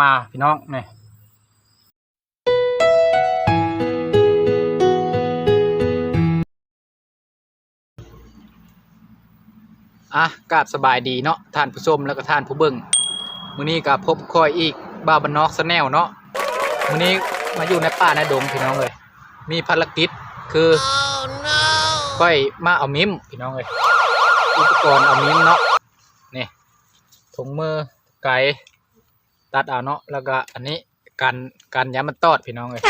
มาพี่น้องนี่อะกราบสบายดีเนาะท่านผู้ชมแล้วก็ท่านผู้เบิ่งมื้อนี้ก็พบคอยอีกบ้าวบ้านนอกสแนลเนาะมื้อนี้มาอยู่ในป่าในดงพี่น้องเลยมีภารกิจคือค่อยมาเอามิมพี่น้องเลยอุปกรณ์เอามิมเนาะนี่ถุงมือไก่ ตัดเอาเนาะแล้วก็อันนี้กันกันยามันตอดพี่น้องเลย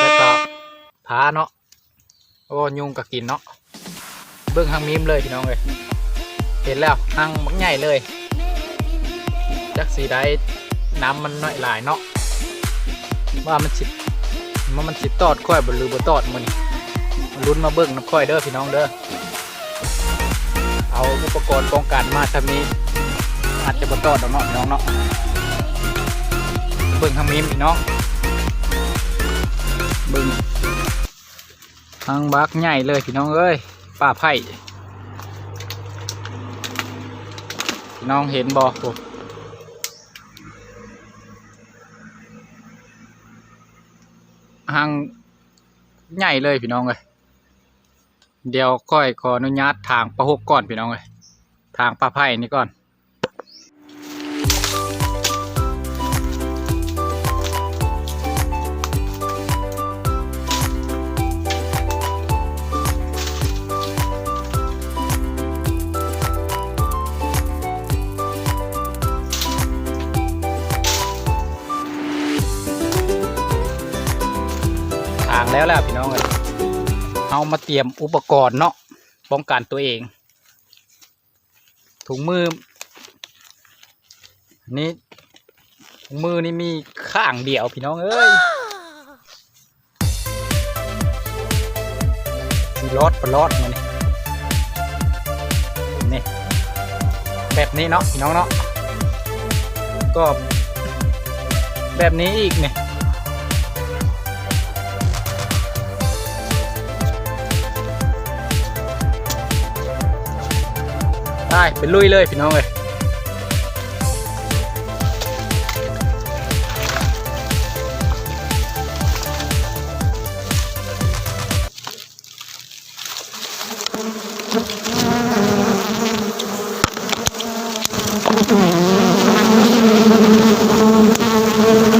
แล้วก็ผาเนาะโอ้ยุงก็กินเนาะเบิ้งหางมิมเลยพี่น้องเลยเห็นแล้วหางมักใหญ่เลยจักสีได้น้ำมันน้อยหลายเนาะว่ามันสิว่ามันสิตอดค่อยบหรือบตอดมันลุ้นมาเบิ้งน้ำค่อยเด้อพี่น้องเด้อเอาอุปกรณ์ป้องกันมาถ้ามี อาจจะบตอดดอกเนาะพี่น้องเนาะเบิ้งทางมีมพี่น้องเบิ้งทางบักใหญ่เลยพี่น้องเอ้ยป่าไผ่พี่น้องเห็นบ่ผมหางใหญ่เลยพี่น้องเลยเดี๋ยวค่อยขออนุญาตทางประหกก่อนพี่น้องเลยทางปลาไผ่นี่ก่อน แล้วแหละพี่น้องเลยเอามาเตรียมอุปกรณ์เนาะป้องกันตัวเอง ถุงมือนนี่ถุงมือนี่มีข้างเดียวพี่น้องเอ้ยมีรอดปลอดมานี่นี่แบบนี้เนาะพี่น้องเนาะก็แบบนี้อีกเนี่ย ได้เป็นลุยเลยพี่น้องเลยอ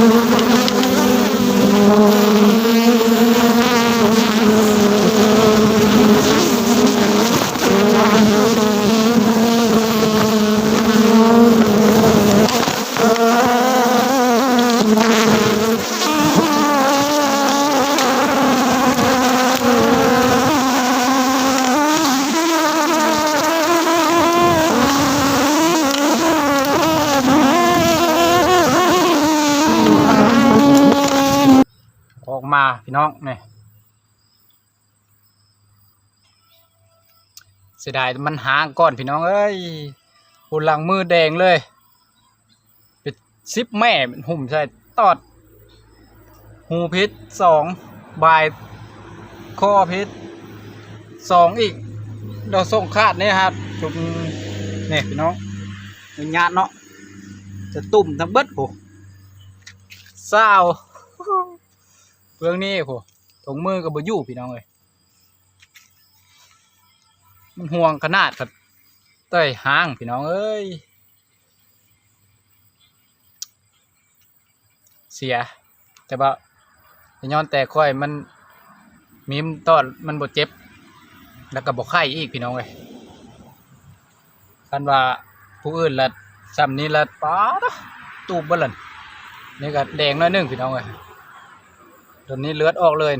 อกมาพี่น้องเนี่ยเสียดายมันหางก้อนพี่น้องเอ้ยหูหลังมือแดงเลยเป็นซิปแม่เป็นหุ่มใช่ตอด หูพิษสองบายคอพิษสองอีกเราส่งคาดนี่ครับจุดนี่พี่น้องมีญาติเนาะจะตุ่มทั้งเบิดโหเศร้า เรื่องนี้โหถงมือกับบอยู่พี่น้องเลยมันห่วงขนาดครับเต้ยห้างพี่น้องเอ้ยเสีย แต่ว่าแต่ย้อนแต่ค่อยมันมีมตอนมันบดเจ็บ แล้วก็บอกไข้อีกพี่น้องเลยคันว่าผู้อื่นละซ้ำนี้ละป้าตูบบลันนี่ก็แดงน้อยนึงพี่น้องเลย ตอนนี้เลือดออกเลย